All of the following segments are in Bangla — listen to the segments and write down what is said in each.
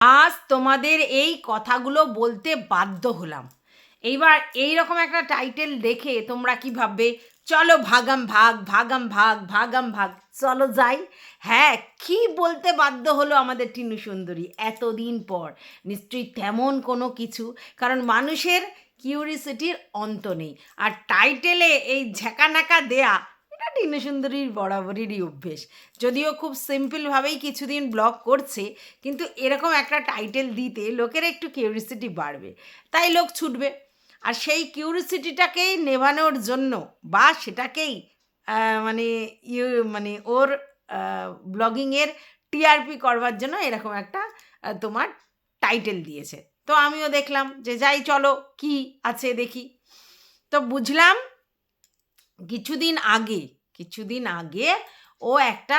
আজ তোমাদের এই কথাগুলো বলতে বাধ্য হলাম। এইবার এই রকম একটা টাইটেল দেখে তোমরা কি ভাববে? চলো ভাগাম ভাগ ভাগাম ভাগ ভাগাম ভাগ, চলো যাই। হ্যাঁ কি বলতে বাধ্য হলো আমাদের টিনু সুন্দরী এতদিন পর? নিশ্চয়ই তেমন কোনো কিছু, কারণ মানুষের কিউরিসিটির অন্ত নেই। আর টাইটেলে এই ঝেঁকানাকা দেয়া এটা টিনু সুন্দরীর বরাবরেরই অভ্যেস। যদিও খুব সিম্পলভাবেই কিছুদিন ব্লগ করছে, কিন্তু এরকম একটা টাইটেল দিতে লোকের একটু কিউরিসিটি বাড়বে। তাই লোক ছুটবে। আর সেই কিউরিসিটিটাকেই নেভানোর জন্য বা সেটাকেই মানে ইউ মানে ওর ব্লগিংয়ের টিআরপি করবার জন্য এরকম একটা তোমার টাইটেল দিয়েছে। তো আমিও দেখলাম যে, যাই, চলো, কি আছে দেখি? তো বুঝলাম কিছুদিন আগে কিছুদিন আগে ও একটা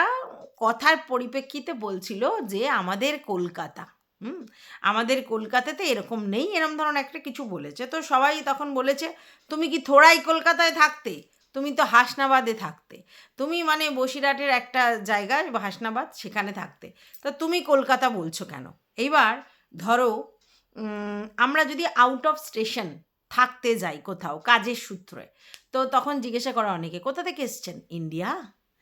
কথার পরিপ্রেক্ষিতে বলছিল যে, আমাদের কলকাতা। হুম? আমাদের কলকাতাতে এরকম নেই। এরকম ধরনের একটা কিছু বলেছে। তো সবাই তখন বলেছে, তুমি কি থোড়াই কলকাতায় থাকতে? তুমি তো হাসনাবাদে থাকতে। তুমি মানে বসিরহাটের একটা জায়গায় বা হাসনাবাদ, সেখানে থাকতে। তো তুমি কলকাতা বলছো কেন? এইবার ধরো আমরা যদি আউট অফ স্টেশন থাকতে যাই কোথাও, কাজের সূত্রে তো তখন জিজ্ঞাসা করে অনেকে, কোথা থেকে এসছেন? ইন্ডিয়া।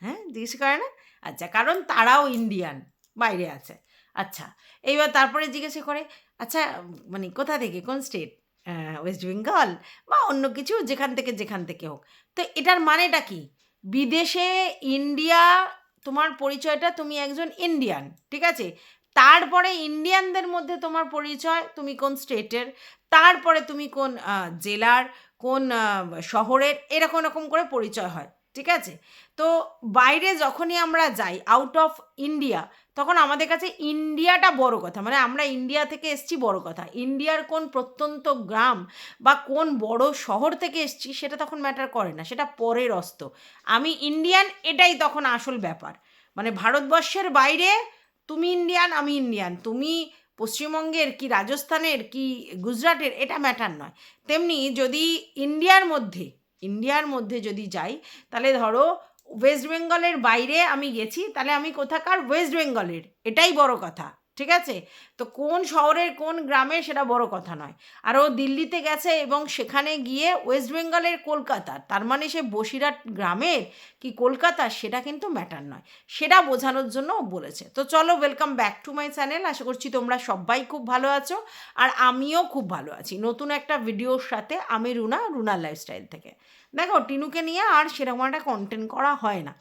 হ্যাঁ জিজ্ঞাসা করে না? আচ্ছা কারণ তারাও ইন্ডিয়ান, বাইরে আছে। আচ্ছা। এইবার তারপরে জিজ্ঞাসা করে আচ্ছা মানে কোথা থেকে? কোন স্টেট? ওয়েস্ট বেঙ্গল বা অন্য কিছু, যেখান থেকে যেখান থেকে হোক। তো এটার মানেটা কি? বিদেশে ইন্ডিয়া, তোমার পরিচয়টা তুমি একজন ইন্ডিয়ান, ঠিক আছে? তারপরে ইন্ডিয়ানদের মধ্যে তোমার পরিচয়, তুমি কোন স্টেটের? তারপরে তুমি কোন জেলার? কোন শহরের এরকম এরকম করে পরিচয় হয়, ঠিক আছে? তো বাইরে যখনই আমরা যাই আউট অফ ইন্ডিয়া তখন আমাদের কাছে ইন্ডিয়াটা বড় কথা মানে আমরা ইন্ডিয়া থেকে এসছি বড় কথা। ইন্ডিয়ার কোন প্রত্যন্ত গ্রাম বা কোন বড় শহর থেকে এসছি, সেটা তখন ম্যাটার করে না, সেটা পরের অস্ত। আমি ইন্ডিয়ান এটাই তখন আসল ব্যাপার। মানে ভারতবর্ষের বাইরে, তুমি ইন্ডিয়ান আমি ইন্ডিয়ান তুমি পশ্চিমবঙ্গের কি রাজস্থানের, কি গুজরাটের, এটা ম্যাটার নয়। তেমনি যদি ইন্ডিয়ার মধ্যে ইন্ডিয়ার মধ্যে যদি যাই, তাহলে ধরো ওয়েস্ট বেঙ্গলের বাইরে আমি গেছি, তাহলে আমি কোথাকার ওয়েস্ট বেঙ্গলের এটাই বড় কথা। ঠিক আছে? তো কোন শহরের কোন গ্রামে সেটা বড় কথা নয়। আর ও দিল্লিতে গেছে এবং সেখানে গিয়ে ওয়েস্ট বেঙ্গলের কলকাতার তার মানে সে বসিরহাট গ্রামের কি কলকাতা, সেটা কিন্তু ম্যাটার নয়। সেটা বোঝানোর জন্য ও বলেছে। তো চলো welcome back to my channel আশা করছি তোমরা সবাই খুব ভালো আছো আর আমিও খুব ভালো আছি। নতুন একটা ভিডিওর সাথে আমি রুনা, রুনার লাইফস্টাইল থেকে। দেখো, টিনুকে নিয়ে আর সেরকম একটা কন্টেন্ট করা হয় না।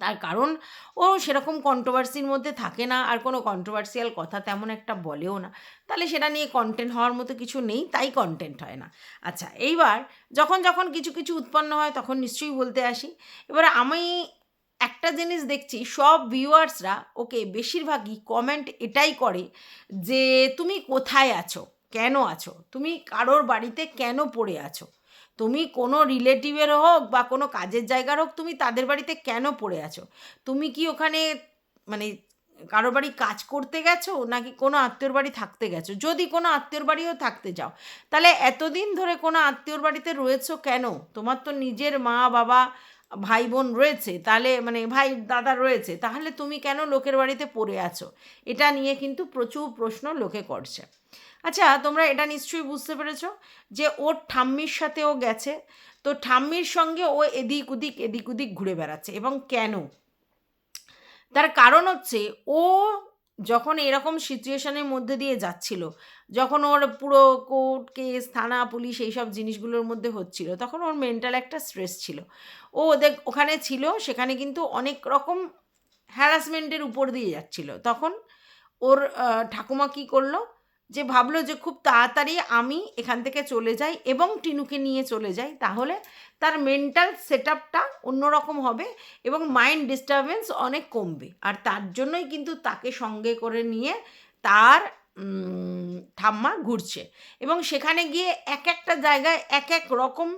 তার কারণ ও সেরকম কন্ট্রোভার্সির মধ্যে থাকে না, আর কোনো কন্ট্রোভার্সিয়াল কথা তেমন একটা বলেও না। তাহলে সেটা নিয়ে কন্টেন্ট হওয়ার মতো কিছু নেই, তাই কন্টেন্ট হয় না। আচ্ছা এইবার যখন যখন কিছু কিছু উৎপন্ন হয়, তখন নিশ্চয়ই বলতে আসি। এবার আমি একটা জিনিস দেখছি, সব ভিউয়ার্সরা ওকে বেশিরভাগই কমেন্ট এটাই করে যে, তুমি কোথায় আছো? কেন আছো? তুমি কারোর বাড়িতে কেন পড়ে আছো? তুমি কোনো রিলেটিভের হোক বা কোনো কাজের জায়গার হোক, তুমি তাদের বাড়িতে কেন পড়ে আছো? তুমি কি ওখানে মানে কারও বাড়ি কাজ করতে গেছো নাকি কোনো আত্মীয়র বাড়ি থাকতে গেছো? যদি কোনো আত্মীয়র বাড়িও থাকতে যাও, তাহলে এতদিন ধরে কোনো আত্মীয়র বাড়িতে রয়েছো কেন? তোমার তো নিজের মা বাবা ভাই বোন রয়েছে, তাহলে মানে ভাই দাদা রয়েছে, তাহলে তুমি কেন লোকের বাড়িতে পড়ে আছো? এটা নিয়ে কিন্তু প্রচুর প্রশ্ন লোকে করছে। আচ্ছা তোমরা এটা নিশ্চয়ই বুঝতে পেরেছ যে ওর ঠাম্মির সাথে ও গেছে, তো ঠাম্মির সঙ্গে ও এদিক ওদিক এদিক ওদিক ঘুরে বেড়াচ্ছে এবং কেন? তার কারণ হচ্ছে ও যখন এরকম সিচুয়েশনের মধ্যে দিয়ে যাচ্ছিল, যখন ওর পুরো কোর্ট কেস থানা, পুলিশ এইসব জিনিসগুলোর মধ্যে হচ্ছিল, তখন ওর মেন্টাল একটা স্ট্রেস ছিল। ও ওদের ওখানে ছিল, সেখানে কিন্তু অনেক রকম হ্যারাসমেন্টের উপর দিয়ে যাচ্ছিল। তখন ওর ঠাকুমা কী করল? যে ভাবলো যে খুব তাড়াতাড়ি আমি এখান থেকে চলে যাই এবং টিনুকে নিয়ে চলে যাই, তাহলে তার মেন্টাল সেট আপটা অন্যরকম হবে এবং মাইন্ড ডিস্টারবেন্স অনেক কমবে। আর তার জন্যই কিন্তু তাকে সঙ্গে করে নিয়ে তার ঠাম্মা ঘুরছে। এবং সেখানে গিয়ে এক একটা জায়গায় এক এক রকম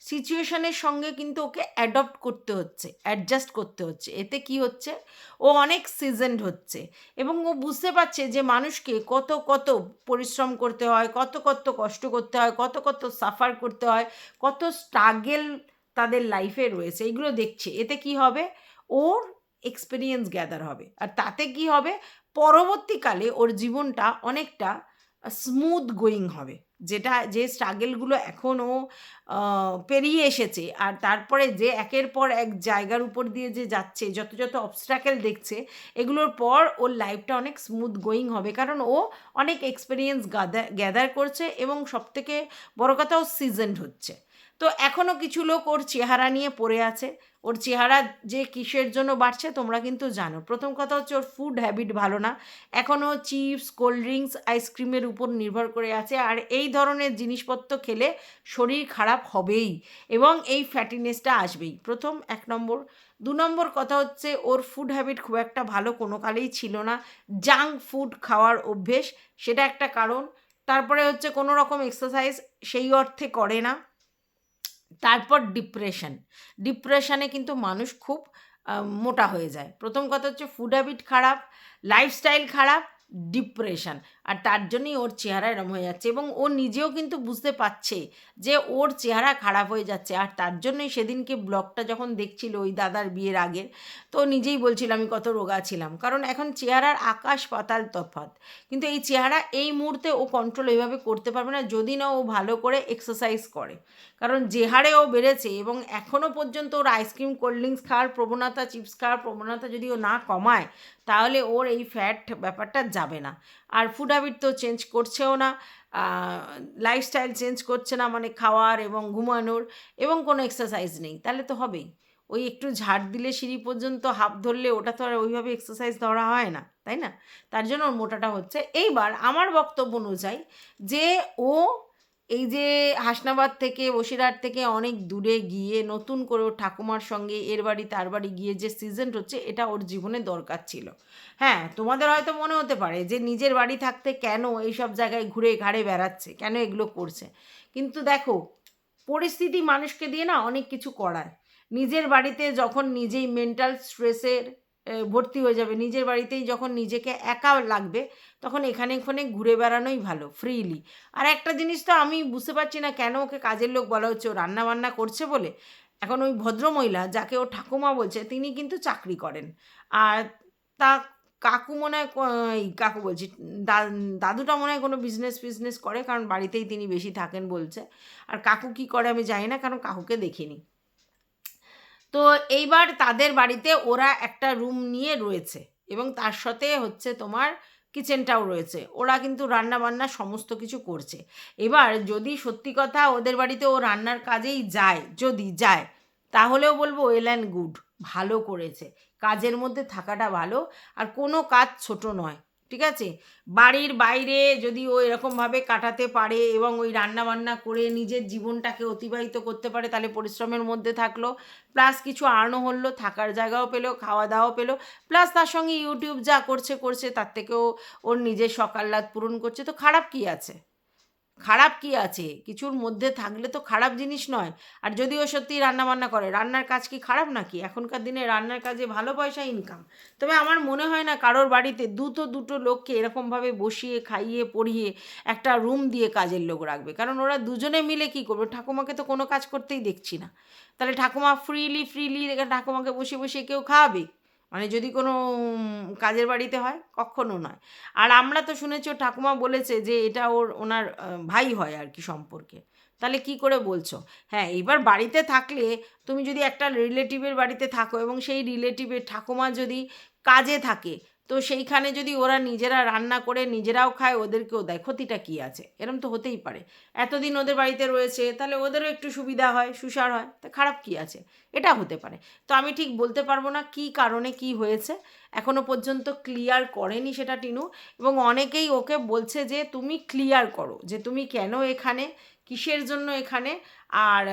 সিচুয়েশনের সঙ্গে কিন্তু ওকে অ্যাডপ্ট করতে হচ্ছে অ্যাডজাস্ট করতে হচ্ছে। এতে কি হচ্ছে? ও অনেক সিজেন্ড হচ্ছে এবং ও বুঝতে পারছে যে মানুষকে কত কত পরিশ্রম করতে হয়, কত কত কষ্ট করতে হয়, কত কত সাফার করতে হয়, কত স্ট্রাগেল তাদের লাইফে রয়েছে। এগুলো দেখছে। এতে কি হবে? ওর এক্সপিরিয়েন্স গ্যাদার হবে। আর তাতে কি হবে? পরবর্তীকালে ওর জীবনটা অনেকটা স্মুথ গোয়িং হবে। যেটা, যে স্ট্রাগেলগুলো এখনও পেরিয়ে এসেছে আর তারপরে যে একের পর এক জায়গার উপর দিয়ে যে যাচ্ছে, যত যত অবস্ট্রাকেল দেখছে, এগুলোর পর ওর লাইফটা অনেক স্মুথ গোয়িং হবে। কারণ ও অনেক এক্সপিরিয়েন্স গাদার গ্যাদার করছে এবং সবথেকে বড় কথা ও সিজনড হচ্ছে। তো এখনও কিছু লোক ওর চেহারা নিয়ে পড়ে আছে। ওর চেহারা যে কিসের জন্য বাড়ছে তোমরা কিন্তু জানো। প্রথম কথা হচ্ছে ওর ফুড হ্যাবিট ভালো না। এখনও চিপস কোল্ড ড্রিঙ্কস আইসক্রিমের উপর নির্ভর করে আছে আর এই ধরনের জিনিসপত্র খেলে শরীর খারাপ হবেই এবং এই ফ্যাটিনেসটা আসবেই। প্রথম এক নম্বর। দু নম্বর কথা হচ্ছে ওর ফুড হ্যাবিট খুব একটা ভালো কোনো কালেই ছিল না। জাঙ্ক ফুড খাওয়ার অভ্যেস, সেটা একটা কারণ। তারপরে হচ্ছে কোনো রকম এক্সারসাইজ সেই অর্থে করে না। তারপর ডিপ্রেশন ডিপ্রেশনে কিন্তু মানুষ খুব মোটা হয়ে যায়। প্রথম কথা হচ্ছে ফুড হ্যাবিট খারাপ লাইফস্টাইল খারাপ ডিপ্রেশন আর তার জন্যই ওর চেহারা এরম হয়ে যাচ্ছে এবং ও নিজেও কিন্তু বুঝতে পারছে যে ওর চেহারা খারাপ হয়ে যাচ্ছে। আর তার জন্যই সেদিনকে ব্লগটা যখন দেখছিল ওই দাদার বিয়ের আগের, তো নিজেই বলছিল, আমি কত রোগা ছিলাম। কারণ এখন চেহারার আকাশ, পাতাল তফাৎ। কিন্তু এই চেহারা এই মুহূর্তে ও কন্ট্রোল এইভাবে করতে পারবে না যদি না ও ভালো করে এক্সারসাইজ করে। কারণ যে হারে ও বেড়েছে এবং এখনও পর্যন্ত ওর আইসক্রিম কোল্ড ড্রিঙ্কস খাওয়ার প্রবণতা চিপস খাওয়ার প্রবণতা যদি ও না কমায়, তাহলে ওর এই ফ্যাট ব্যাপারটা যাবে না। আর ফুড হ্যাবিট তো চেঞ্জ করছেও না লাইফস্টাইল চেঞ্জ করছে না মানে খাওয়ার এবং ঘুমানোর এবং কোনো এক্সারসাইজ নেই। তাহলে তো হবেই। ওই একটু ঝাড় দিলে সিঁড়ি পর্যন্ত হাফ ধরলে ওটা তো আর ওইভাবে এক্সারসাইজ ধরা হয় না, তাই না? তার জন্য ওর মোটাটা হচ্ছে। এইবার আমার বক্তব্য অনুযায়ী যে ও এই যে হাসনাবাদ থেকে, বসিরহাট থেকে অনেক দূরে গিয়ে নতুন করে ওর ঠাকুমার সঙ্গে এর বাড়ি, তার বাড়ি গিয়ে যে সিজন হচ্ছে, এটা ওর জীবনে দরকার ছিল। হ্যাঁ তোমাদের হয়তো মনে হতে পারে যে নিজের বাড়ি থাকতে কেন এইসব জায়গায় ঘুরে ঘাড়ে বেড়াচ্ছে, কেন এগুলো করছে? কিন্তু দেখো, পরিস্থিতি মানুষকে দিয়ে না অনেক কিছু করায়। নিজের বাড়িতে যখন নিজেই মেন্টাল স্ট্রেসের ভর্তি হয়ে যাবে। নিজের বাড়িতেই যখন নিজেকে একা লাগবে, তখন এখানে ওখানে ঘুরে বেড়ানোই ভালো ফ্রিলি আর একটা জিনিস তো আমি বুঝতে পারছি না, কেন ওকে কাজের লোক বলা হচ্ছে, ও রান্নাবান্না করছে বলে। এখন ওই ভদ্রমহিলা, যাকে ও ঠাকুমা বলছে, তিনি কিন্তু চাকরি করেন। আর তা কাকু মনে হয় এই কাকু বলছি দাদুটা মনে হয় কোনো বিজনেস ফিজনেস করে, কারণ বাড়িতেই তিনি বেশি থাকেন বলছে। আর কাকু কি করে আমি জানি না, কারণ কাকুকে দেখিনি। তো এইবার তাদের বাড়িতে ওরা একটা রুম নিয়ে রয়েছে এবং তার সাথে হচ্ছে তোমার কিচেনটাও রয়েছে। ওরা কিন্তু রান্না বান্না সমস্ত কিছু করছে। এবার যদি সত্যি কথা ওদের বাড়িতে ও রান্নার কাজেই যায়, যদি যায়, তাহলেও বলব ওয়েল অ্যান্ড গুড ভালো করেছে। কাজের মধ্যে থাকাটা ভালো, আর কোনো কাজ ছোট নয়। ঠিক আছে? বাড়ির বাইরে যদি ও এরকমভাবে কাটাতে পারে এবং ওই রান্না বান্না করে নিজের জীবনটাকে অতিবাহিত করতে পারে, তাহলে পরিশ্রমের মধ্যে থাকল প্লাস কিছু আর্নও হলো, থাকার জায়গাও পেল খাওয়া দাওয়াও পেল প্লাস তার সঙ্গে ইউটিউব যা করছে করছে, তার থেকেও ওর নিজের সকাল্লাদ পূরণ করছে। তো খারাপ কী আছে? খারাপ কি আছে? কিছুর মধ্যে থাকলে তো খারাপ জিনিস নয়। আর যদি ও সত্যি রান্না বান্না করে, রান্নার কাজ কি খারাপ নাকি? এখনকার দিনে রান্নার কাজে ভালো পয়সা ইনকাম তবে আমার মনে হয় না কারোর বাড়িতে দুটো দুটো লোককে এরকমভাবে বসিয়ে, খাইয়ে, পড়িয়ে একটা রুম দিয়ে কাজের লোক রাখবে। কারণ ওরা দুজনে মিলে কি করবে? ঠাকুমাকে তো কোনো কাজ করতেই দেখছি না। তাহলে ঠাকুমা ফ্রিলি ফ্রিলি ঠাকুমাকে বসে বসে কেউ খাওয়াবে? মানে যদি কোনো কাজের বাড়িতে হয়, কখনো নয়। আর আমরা তো শুনেছি ওর ঠাকুমা বলেছে যে এটা ওর, ওনার ভাই হয় আর কি সম্পর্কে। তাহলে কি করে বলছো? হ্যাঁ এবার বাড়িতে থাকলে তুমি যদি একটা রিলেটিভের বাড়িতে থাকো এবং সেই রিলেটিভের ঠাকুমা যদি কাজে থাকে তো সেইখানে যদি ওরা নিজেরা রান্না করে নিজেরাও খায়, ওদেরকেও দেয়। ক্ষতিটা কী আছে? এরম তো হতেই পারে। এতদিন ওদের বাড়িতে রয়েছে, তাহলে ওদেরও একটু সুবিধা হয়, সুসার হয়। তা খারাপ কী আছে? এটা হতে পারে। তো আমি ঠিক বলতে পারব না কী কারণে কি হয়েছে। এখনও পর্যন্ত ক্লিয়ার করেনি সেটা টিনু। এবং অনেকেই ওকে বলছে যে, তুমি ক্লিয়ার করো যে, তুমি কেন এখানে কিসের জন্য এখানে? আর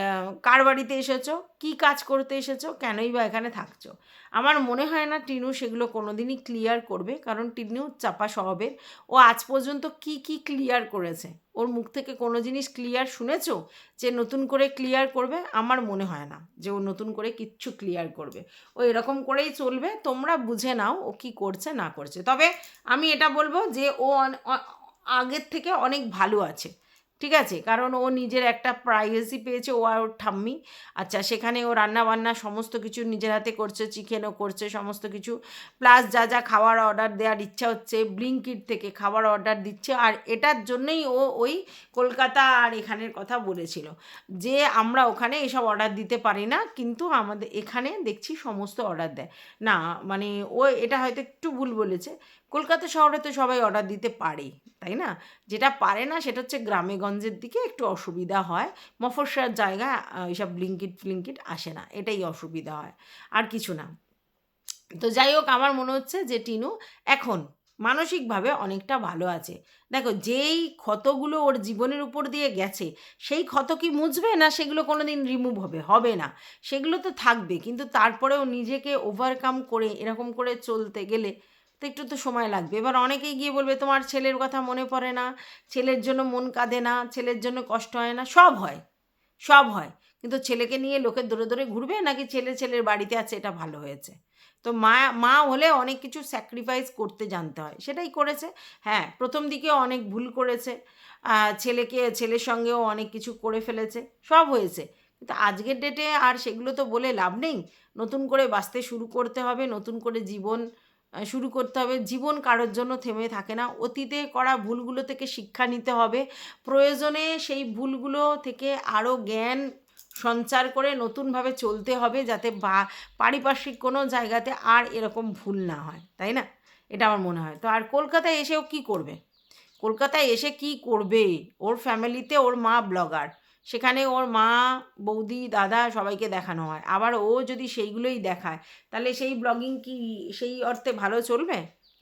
কার বাড়িতে এসেছ? কি কাজ করতে এসেছ? কেনই বা এখানে থাকছো? আমার মনে হয় না টিনু সেগুলো কোনোদিনই ক্লিয়ার করবে, কারণ টিনু চাপা স্বভাবের। ও আজ পর্যন্ত কি কি ক্লিয়ার করেছে? ওর মুখ থেকে কোনো জিনিস ক্লিয়ার শুনেছো? যে নতুন করে ক্লিয়ার করবে? আমার মনে হয় না যে ও নতুন করে কিচ্ছু ক্লিয়ার করবে। ও এরকম করেই চলবে, তোমরা বুঝে নাও ও কি করছে, না করছে। তবে আমি এটা বলব যে ও আগের থেকে অনেক ভালো আছে। ঠিক আছে? কারণ ও নিজের একটা প্রাইভেসি পেয়েছে, ও আর ওর ঠাম্মি। আচ্ছা সেখানে ও রান্না বান্না সমস্ত কিছু নিজের হাতে করছে চিকেনও করছে, সমস্ত কিছু। প্লাস যা যা খাবার অর্ডার দেওয়ার ইচ্ছা হচ্ছে ব্লিঙ্কিট থেকে খাবার অর্ডার দিচ্ছে। আর এটার জন্যই ও ওই কলকাতা আর এখানের কথা বলেছিল যে, আমরা ওখানে এসব অর্ডার দিতে পারি না, কিন্তু আমাদের এখানে দেখছি সমস্ত অর্ডার দেয়। না মানে ও এটা হয়তো একটু ভুল বলেছে কলকাতা শহরে তো সবাই অর্ডার দিতে পারে তাই না? যেটা পারে না সেটা হচ্ছে গ্রামে গঞ্জের দিকে একটু অসুবিধা হয় মফস্বর জায়গায় এইসব ব্লিঙ্কিট ফ্লিঙ্কিট আসে না, এটাই অসুবিধা হয়, আর কিছু না। তো যাই হোক, আমার মনে হচ্ছে যে টিনু এখন মানসিকভাবে অনেকটা ভালো আছে। দেখো, যেই ক্ষতগুলো ওর জীবনের উপর দিয়ে গেছে, সেই ক্ষত কি মুছবে না সেগুলো কোনো দিন রিমুভ হবে? হবে না। সেগুলো তো থাকবে, কিন্তু তারপরেও নিজেকে ওভারকাম করে এরকম করে চলতে গেলে তো একটু তো সময় লাগবে। এবার অনেকেই গিয়ে বলবে, তোমার ছেলের কথা মনে পড়ে না, ছেলের জন্য মন কাঁদে না, ছেলের জন্য কষ্ট হয় না। সব হয় সব হয়। কিন্তু ছেলেকে নিয়ে লোকের দৌড়ে দৌড়ে ঘুরবে, নাকি ছেলে ছেলের বাড়িতে আছে, এটা ভালো হয়েছে? তো মা মা হলে অনেক কিছু স্যাক্রিফাইস করতে জানতে হয়। সেটাই করেছে। হ্যাঁ প্রথম দিকেও অনেক ভুল করেছে। ছেলেকে, ছেলের সঙ্গেও অনেক কিছু করে ফেলেছে। সব হয়েছে। কিন্তু আজকের ডেটে আর সেগুলো তো বলে লাভ নেই। নতুন করে বাঁচতে শুরু করতে হবে, নতুন করে জীবন শুরু করতে হবে। জীবন কারোর জন্য থেমে থাকে না। অতীতে করা ভুলগুলো থেকে শিক্ষা নিতে হবে। প্রয়োজনে সেই ভুলগুলো থেকে আরও জ্ঞান সঞ্চার করে নতুনভাবে চলতে হবে যাতে বা, পারিপার্শ্বিক কোনো জায়গাতে আর এরকম ভুল না হয়। তাই না? এটা আমার মনে হয়। তো আর কলকাতায় এসেও কি করবে? কলকাতায় এসে কি করবে? ওর ফ্যামিলিতে ওর মা ব্লগার সেখানে ওর মা, বৌদি, দাদা সবাইকে দেখানো হয়। আবার ও যদি সেইগুলোই দেখায়, তাহলে সেই ব্লগিং কি সেই অর্থে ভালো চলবে?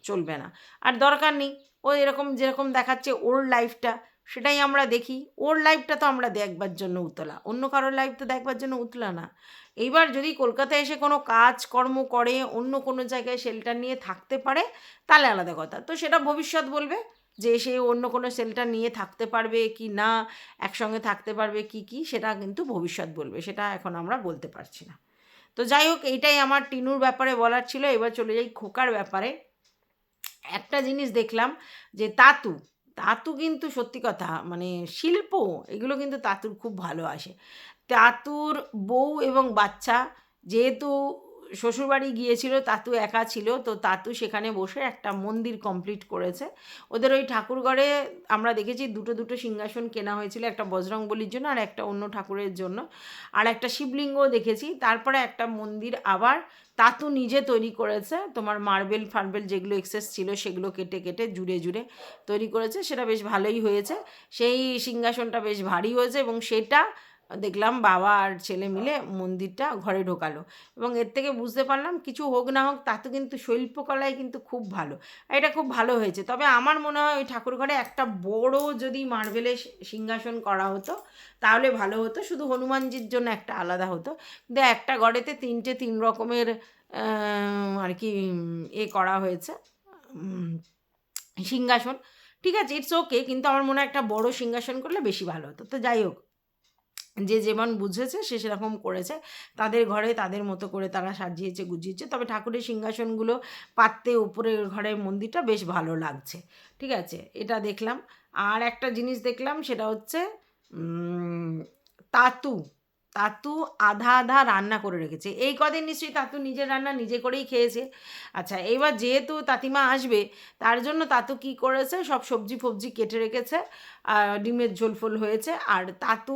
চলবে না। আর দরকার নেই। ও এরকম যেরকম দেখাচ্ছে ওর লাইফটা সেটাই আমরা দেখি। ওর লাইফটা তো আমরা দেখবার জন্য উতলা। অন্য কারোর লাইফ তো দেখবার জন্য উতলা না। এইবার যদি কলকাতায় এসে কোনো কাজ, কর্ম করে, অন্য কোনো জায়গায় শেল্টার নিয়ে থাকতে পারে, তাহলে আলাদা কথা। তো সেটা ভবিষ্যৎ বলবে। যে সে অন্য কোনো শেল্টার নিয়ে থাকতে পারবে কি না, একসঙ্গে থাকতে পারবে কি কি, সেটা কিন্তু ভবিষ্যৎ বলবে, সেটা এখন আমরা বলতে পারছি না। তো যাই হোক, এইটাই আমার টিনুর ব্যাপারে বলার ছিল, এবার চলে যাই খোকার ব্যাপারে। একটা জিনিস দেখলাম যে তাতু তাতু কিন্তু সত্যি কথা মানে শিল্প, এগুলো কিন্তু তাতুর খুব ভালো আসে। তাতুর বউ এবং বাচ্চা যেহেতু শ্বশুরবাড়ি গিয়েছিল, তাতু একা ছিল, তো তাতু সেখানে বসে একটা মন্দির কমপ্লিট করেছে। ওদের ওই ঠাকুরঘরে আমরা দেখেছি দুটো দুটো সিংহাসন কেনা হয়েছিল, একটা বজরং বলির জন্য আর একটা অন্য ঠাকুরের জন্য। আর একটা শিবলিঙ্গও দেখেছি, তারপরে একটা মন্দির আবার তাতু নিজে তৈরি করেছে। তোমার মার্বেল, ফার্বেল যেগুলো এক্সেস ছিল সেগুলো কেটে কেটে জুড়ে জুড়ে তৈরি করেছে, সেটা বেশ ভালোই হয়েছে। সেই সিংহাসনটা বেশ ভারী হয়েছে এবং সেটা দেখলাম বাবা আর ছেলে মিলে মন্দিরটা ঘরে ঢোকালো। এবং এর থেকে বুঝতে পারলাম কিছু হোক না হোক, তাতে কিন্তু শিল্পকলায় কিন্তু খুব ভালো। এটা খুব ভালো হয়েছে। তবে আমার মনে হয় ওই ঠাকুর ঘরে একটা বড় যদি মার্বেলের সিংহাসন করা হতো, তাহলে ভালো হতো। শুধু হনুমানজির জন্য একটা আলাদা হতো। কিন্তু একটা ঘরেতে তিনটে তিন রকমের আর কি, এ করা হয়েছে। সিংহাসন। ঠিক আছে, ইটস ওকে, কিন্তু আমার মনে হয় একটা বড় সিংহাসন করলে বেশি ভালো হতো। তো যাই হোক। যে যেমন বুঝেছে, সে সেরকম করেছে। তাদের ঘরে তাদের মতো করে তারা সাজিয়েছে, গুজিয়েছে। তবে ঠাকুরের সিংহাসনগুলো পাততে উপরের ঘরের মন্দিরটা বেশ ভালো লাগছে। ঠিক আছে? এটা দেখলাম। আর একটা জিনিস দেখলাম, সেটা হচ্ছে তাতু। তাতু আধা আধা রান্না করে রেখেছে। এই কদিন নিশ্চয়ই তাতু নিজের রান্না নিজে করেই খেয়েছে। আচ্ছা এবার যেহেতু তাতিমা আসবে, তার জন্য তাতু কি করেছে? সব সবজি ফবজি কেটে রেখেছে ডিমের ঝোল ফোল হয়েছে। আর তাতু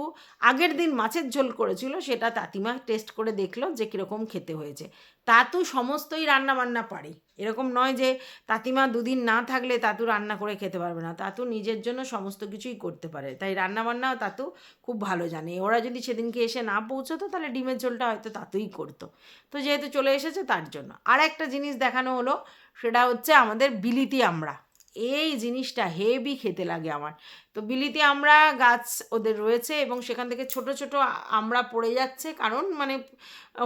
আগের দিন মাছের ঝোল করেছিল, সেটা তাতিমা টেস্ট করে দেখল যে কীরকম খেতে হয়েছে। তাতু সমস্তই রান্না বান্না পারে। এরকম নয় যে তাতিমা দুদিন না থাকলে তাতু রান্না করে খেতে পারবে না। তাতু নিজের জন্য সমস্ত কিছুই করতে পারে। তাই রান্না বান্না তাতু খুব ভালো জানে। ওরা যদি সেদিনকে এসে না পৌঁছতো, তাহলে ডিমের ঝোলটা হয়তো তাতুই করতো। তো যেহেতু চলে এসেছে, তার জন্য। আর একটা জিনিস দেখানো হলো, সেটা হচ্ছে আমাদের বিলিতি আমরা। এই জিনিসটা হেভি খেতে লাগে আমার। তো বিলিতে আমরা গাছ ওদের রয়েছে এবং সেখান থেকে ছোট ছোট আমরা পড়ে যাচ্ছে কারণ মানে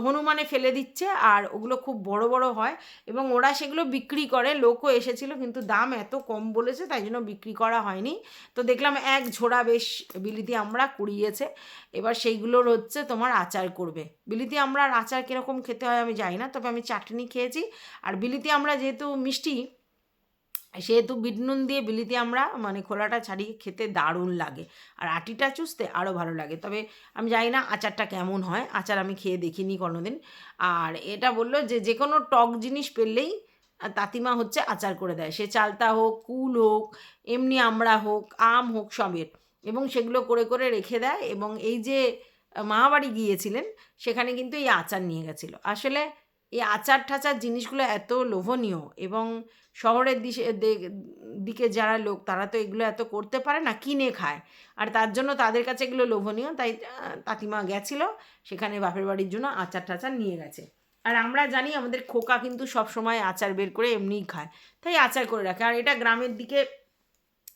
হনুমানে ফেলে দিচ্ছে আর ওগুলো খুব বড় বড় হয় এবং ওরা সেগুলো বিক্রি করে। লোকও এসেছিল কিন্তু দাম এত কম বলেছে তাই জন্য বিক্রি করা হয়নি। তো দেখলাম এক ঝোড়া বেশ বিলিতি আমরা কুড়িয়েছে। এবার সেইগুলোর হচ্ছে তোমার আচার করবে। বিলিতি আমরা আচার কীরকম খেতে হয় আমি জানি না, তবে আমি চাটনি খেয়েছি। আর বিলিতি আমরা যেহেতু মিষ্টি সেহেতু বিট নুন দিয়ে বিলিতে আমরা মানে খোলাটা ছাড়িয়ে খেতে দারুণ লাগে। আর আটিটা চুষতে আরও ভালো লাগে। তবে আমি জানি না আচারটা কেমন হয়। আচার আমি খেয়ে দেখিনি কোনোদিন। আর এটা বলল যে যে কোনো টক জিনিস পেললেই আহ, তাতিমা হচ্ছে আচার করে দেয়। সে চালতা হোক কুল হোক এমনি আমড়া হোক আম হোক সবের। এবং সেগুলো করে করে রেখে দেয়। এবং এই যে মামাবাড়ি গিয়েছিলেন সেখানে কিন্তু এই আচার নিয়ে গেছিল। আসলে এই আচার ঠাচার জিনিসগুলো এত লোভনীয় এবং শহরের দিশে দিকে যারা লোক, তারা তো এগুলো এত করতে পারে না, কিনে খায়। আর তার জন্য তাদের কাছে এগুলো লোভনীয়, তাই তাতিমা গেছিল, সেখানে বাপের বাড়ির জন্য আচার টাচার নিয়ে গেছে। আর আমরা জানি আমাদের খোকা কিন্তু সব সময় আচার বের করে এমনিই খায়, তাই আচার করে রাখে। আর এটা গ্রামের দিকে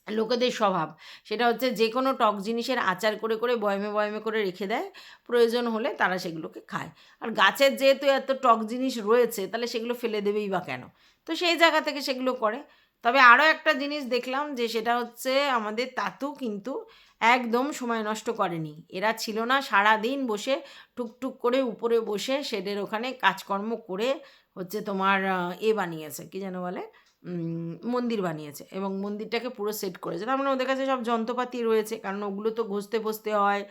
লোকেদের স্বভাব। সেটা হচ্ছে যে কোনো টক জিনিসের আচার করে করে, বয়মে বয়মে করে রেখে দেয়, প্রয়োজন হলে তারা সেগুলোকে খায়। আর গাছের যেহেতু এত টক জিনিস রয়েছে, তাহলে সেগুলো ফেলে দেবেই বা কেন? তো সেই জায়গা থেকে সেগুলো করে। তবে আরও একটা জিনিস দেখলাম যে সেটা হচ্ছে আমাদের তাতু কিন্তু একদম সময় নষ্ট করেনি। এরা ছিল না সারা দিন বসে টুকটুক করে উপরে বসে শেডের ওখানে কাজকর্ম করে হচ্ছে তোমার এ বানিয়েছে, কি যেন বলে? মন্দির বানিয়েছে এবং মন্দিরটাকে পুরো সেট করেছে। তার মানে ওদের কাছে সব যন্ত্রপাতি রয়েছে, কারণ ওগুলো তো ঘষতে ফসতে হয়,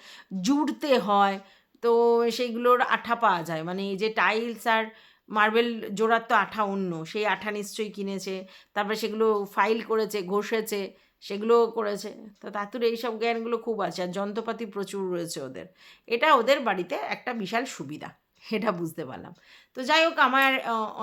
জুড়তে হয়, তো সেইগুলোর আঠা পাওয়া যায়। মানে এই যে টাইলস আর মার্বেল জোড়ার তো আঠা অন্য, সেই আঠা নিশ্চয়ই কিনেছে, তারপরে সেগুলো ফাইল করেছে, ঘষেছে, সেগুলোও করেছে। তো তাতুর এইসব জ্ঞানগুলো খুব আছে, আর যন্ত্রপাতি প্রচুর রয়েছে ওদের। এটা ওদের বাড়িতে একটা বিশাল সুবিধা। এটা বুঝতে পারলাম। তো যাই হোক আমার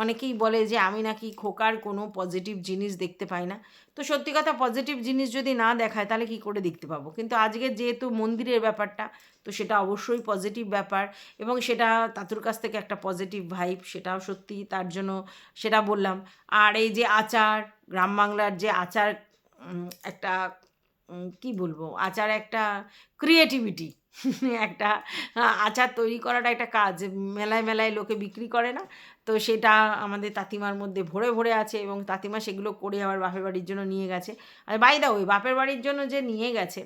অনেকেই বলে যে আমি নাকি খোকার কোনো পজিটিভ জিনিস দেখতে পাই না। তো সত্যি কথা পজিটিভ জিনিস যদি না দেখায়, তাহলে কি করে দেখতে পাবো? কিন্তু আজকে যেহেতু মন্দিরের ব্যাপারটা, তো সেটা অবশ্যই পজিটিভ ব্যাপার এবং সেটা তাতুর কাছ থেকে একটা পজিটিভ ভাইব সেটাও সত্যি তার জন্য সেটা বললাম। আর এই যে আচার, গ্রাম বাংলার যে আচার একটা কি বলব? আচার একটা ক্রিয়েটিভিটি একটা আচার তৈরি করাটা একটা কাজ। মেলায় মেলায় লোকে বিক্রি করে না। তো সেটা আমাদের তাতিমার মধ্যে ভরে ভরে আছে এবং তাতিমা সেগুলো করে আবার বাপের বাড়ির জন্য নিয়ে গেছে। আর বাই দা ওই বাপের বাড়ির জন্য যে নিয়ে গেছে,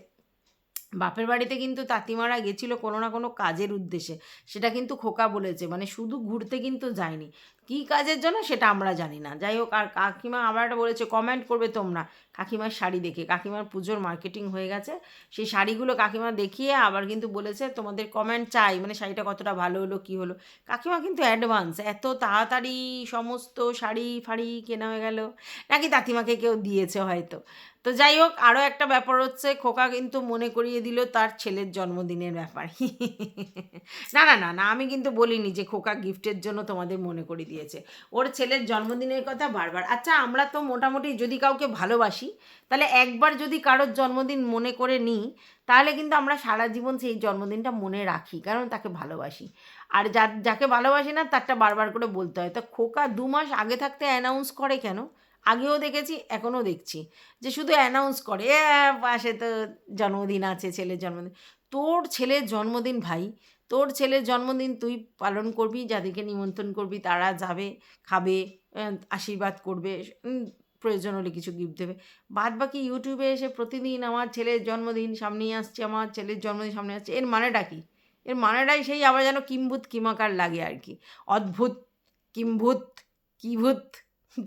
বাপের বাড়িতে কিন্তু তাতিমারা গেছিল কোনো না কোনো কাজের উদ্দেশ্যে। সেটা কিন্তু খোকা বলেছে। মানে শুধু ঘুরতে কিন্তু যায়নি। কী কাজের জন্য সেটা আমরা জানি না। যাই হোক, আর কাকিমা আবার একটা বলেছে কমেন্ট করবে তোমরা। কাকিমার শাড়ি দেখে, কাকিমার পুজোর মার্কেটিং হয়ে গেছে। সেই শাড়িগুলো কাকিমা দেখিয়ে আবার কিন্তু বলেছে, তোমাদের কমেন্ট চাই মানে শাড়িটা কতটা ভালো হলো, কী হলো? কাকিমা কিন্তু অ্যাডভান্স এত তাড়াতাড়ি সমস্ত শাড়ি ফাড়ি কেনা হয়ে গেল। নাকি তাতিমাকে কেউ দিয়েছে হয়তো। তো যাই হোক আরও একটা ব্যাপার হচ্ছে, খোকা কিন্তু মনে করিয়ে দিল তার ছেলের জন্মদিনের ব্যাপার। না না না না, আমি কিন্তু বলিনি যে খোকা গিফটের জন্য তোমাদের মনে করিয়ে দিয়েছে। ওর ছেলের জন্মদিনের কথা বারবার। আচ্ছা আমরা তো মোটামুটি যদি কাউকে ভালোবাসি, তাহলে একবার যদি কারোর জন্মদিন মনে করে নিই, তাহলে কিন্তু আমরা সারা জীবন সেই জন্মদিনটা মনে রাখি, কারণ তাকে ভালোবাসি। আর যা, যাকে ভালোবাসি না, তারটা বারবার করে বলতে হয়। তো খোকা দু মাস আগে থাকতে অ্যানাউন্স করে কেন? আগেও দেখেছি, এখনও দেখছি যে শুধু অ্যানাউন্স করে পাশে তো জন্মদিন আছে, ছেলের জন্মদিন। তোর ছেলের জন্মদিন ভাই তোর ছেলের জন্মদিন তুই পালন করবি, যাদেরকে নিমন্ত্রণ করবি, তারা যাবে, খাবে আশীর্বাদ করবে প্রয়োজন হলে কিছু গিফট দেবে। বাদ বাকি ইউটিউবে এসে প্রতিদিন আমার ছেলের জন্মদিন সামনেই আসছে, আমার ছেলের জন্মদিন সামনে আসছে, এর মানেটা কি? এর মানেটাই সেই আবার যেন কিম্ভূত কিমাকার লাগে আর কি। অদ্ভুত, কিম্ভূত, কিভূত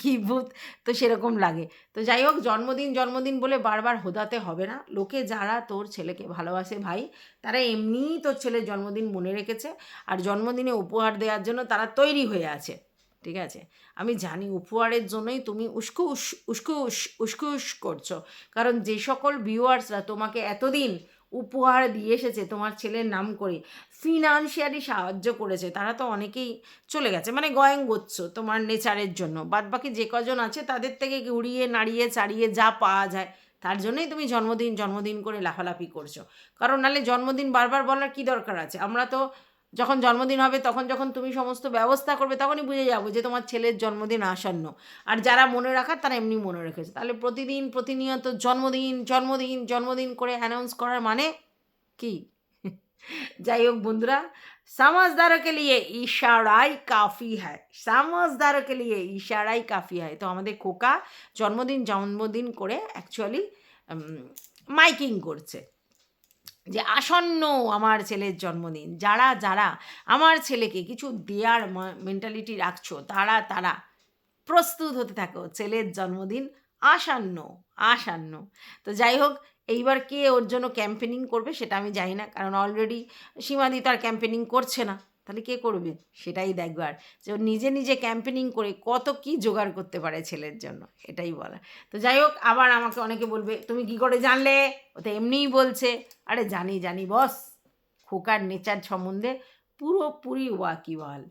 কি ভূত তো সেরকম লাগে। তো যাই হোক, জন্মদিন জন্মদিন বলে বারবার হোদাতে হবে না। লোকে যারা তোর ছেলেকে ভালোবাসে ভাই, তারা এমনিই তোর ছেলের জন্মদিন মনে রেখেছে আর জন্মদিনে উপহার দেওয়ার জন্য তারা তৈরি হয়ে আছে, ঠিক আছে? আমি জানি উপহারের জন্যই তুমি উস্কুস উস্কুস উস্কুস করছ। কারণ যে সকল ভিউয়ার্সরা তোমাকে এতদিন উপহার দিয়ে এসেছে তোমার ছেলের নাম করে ফিনান্সিয়ালি সাহায্য করেছে। তারা তো অনেকেই চলে গেছে। মানে গয়ং গোচ্ছ তোমার নেচারের জন্য। বাদ বাকি যে কজন আছে, তাদের থেকে উড়িয়ে, নাড়িয়ে, চাড়িয়ে যা পাওয়া যায়, তার জন্যই তুমি জন্মদিন জন্মদিন করে লাফালাফি করছ। কারণ নাহলে জন্মদিন বারবার বলার কী দরকার আছে? আমরা তো যখন জন্মদিন হবে তখন যখন তুমি সমস্ত ব্যবস্থা করবে তখনই বুঝে যাবো যে তোমার ছেলের জন্মদিন আসন্ন আর যারা মনে রাখার তারা এমনি মনে রেখেছে তাহলে প্রতিদিন প্রতিনিয়ত জন্মদিন জন্মদিন জন্মদিন করে অ্যানাউন্স করার মানে কি যাই হোক বন্ধুরা समझदारों के लिए ইশারাই কাফি হ্যায় समझदारों के लिए ইশারাই কাফি হয় তো আমাদের খোকা জন্মদিন জন্মদিন করে অ্যাকচুয়ালি মাইকিং করছে যে আসন্ন আমার ছেলের জন্মদিন, যারা যারা আমার ছেলেকে কিছু দেয়ার মেন্টালিটি রাখছো, তারা তারা প্রস্তুত হতে থাকো, ছেলের জন্মদিন আসান্ন আসান্ন। তো যাই হোক, এইবার কে ওর জন্য ক্যাম্পেনিং করবে সেটা আমি জানি না, কারণ অলরেডি সীমাদি তার ক্যাম্পেনিং করছে না। তাহলে কে করবে? সেটাই দেখবার যে নিজে নিজে ক্যাম্পেনিং করে কত কি জোগাড় করতে পারে ছেলের জন্য, এটাই বলা। তো যাই হোক, আবার আমাকে অনেকে বলবে, তুমি কি করে জানলে? ও তো এমনিই বলছে। আরে জানি জানি, বস। খোকার নেচার সম্বন্ধে পুরোপুরি ওয়াকিওয়াল